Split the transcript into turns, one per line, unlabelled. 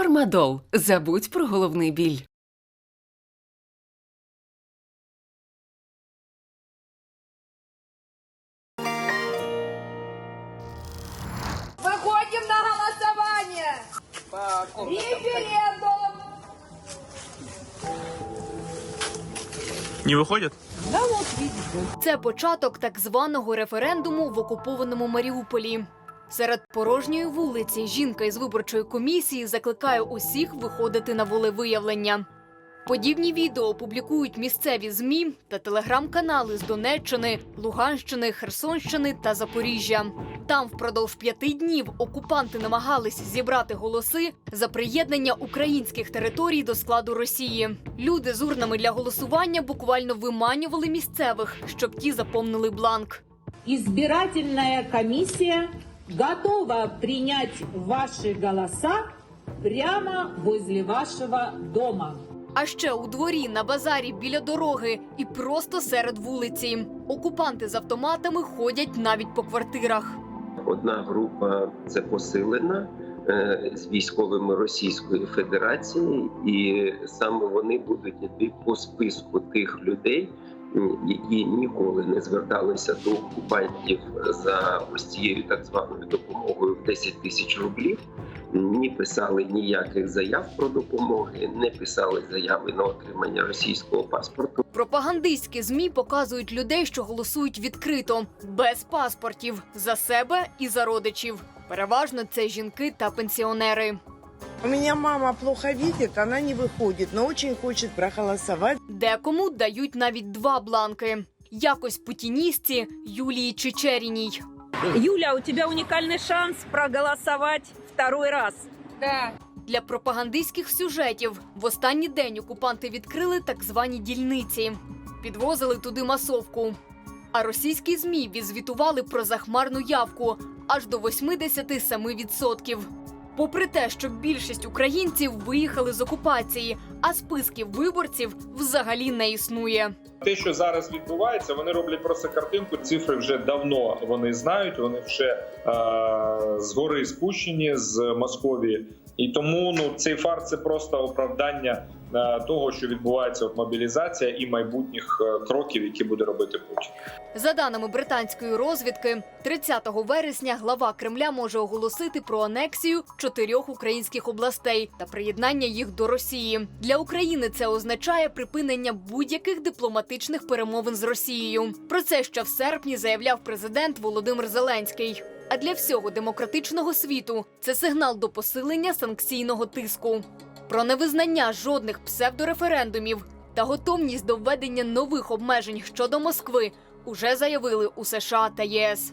Фармадол. Забудь про головний біль.
Выходим на голосование. Референдум.
Не выходят?
Це початок так званого референдуму в окупованому Маріуполі. Серед порожньої вулиці жінка із виборчої комісії закликає усіх виходити на волевиявлення. Подібні відео публікують місцеві змі та телеграм-канали з Донеччини, Луганщини, Херсонщини та Запоріжжя. Там впродовж п'яти днів окупанти намагались зібрати голоси за приєднання українських територій до складу Росії. Люди з урнами для голосування буквально виманювали місцевих, щоб ті заповнили бланк.
Избирательная комиссия готова принять ваши голоса прямо возле вашего дома.
А ще у дворі, на базарі, біля дороги і просто серед вулиці. Окупанти з автоматами ходять навіть по квартирах.
Одна група це посилена е, з військовими Російської Федерації, і саме вони будуть йти по списку тих людей, які ніколи не зверталися до окупантів за ось цією так званою допомогою в 10 тисяч рублів. Не писали ніяких заяв про допомоги, не писали заяви на отримання російського паспорту.
Пропагандистські змі показують людей, що голосують відкрито, без паспортів, за себе і за родичів. Переважно це жінки та пенсіонери.
У меня мама плохо видит, она не выходит, но очень хочет проголосовать.
Декому дають навіть два бланки. Якось путіністці Юлії Чечеріній.
Юля, у тебя уникальный шанс проголосовать второй раз.
Да.
Для пропагандистських сюжетів в останній день окупанти відкрили так звані дільниці, підвозили туди масовку. А російські змі відзвітували про захмарну явку аж до 87%. Попри те, що більшість українців виїхали з окупації, а списків виборців взагалі не існує.
Те, що зараз відбувається, вони роблять просто картинку. Цифри вже давно вони знають. Вони вже е, згори спущені з Московії, і тому ну цей фарс це просто оправдання е, того, що відбувається от мобілізація і майбутніх е, кроків, які буде робити Путін.
За даними британської розвідки, 30 вересня глава Кремля може оголосити про анексію чотирьох українських областей та приєднання їх до Росії. Для України це означає припинення будь-яких дипломатичних перемовин з Росією. Про це ще в серпні заявляв президент Володимир Зеленський. А для всього демократичного світу це сигнал до посилення санкційного тиску. Про невизнання жодних псевдореферендумів та готовність до введення нових обмежень щодо Москви уже заявили у США та ЄС.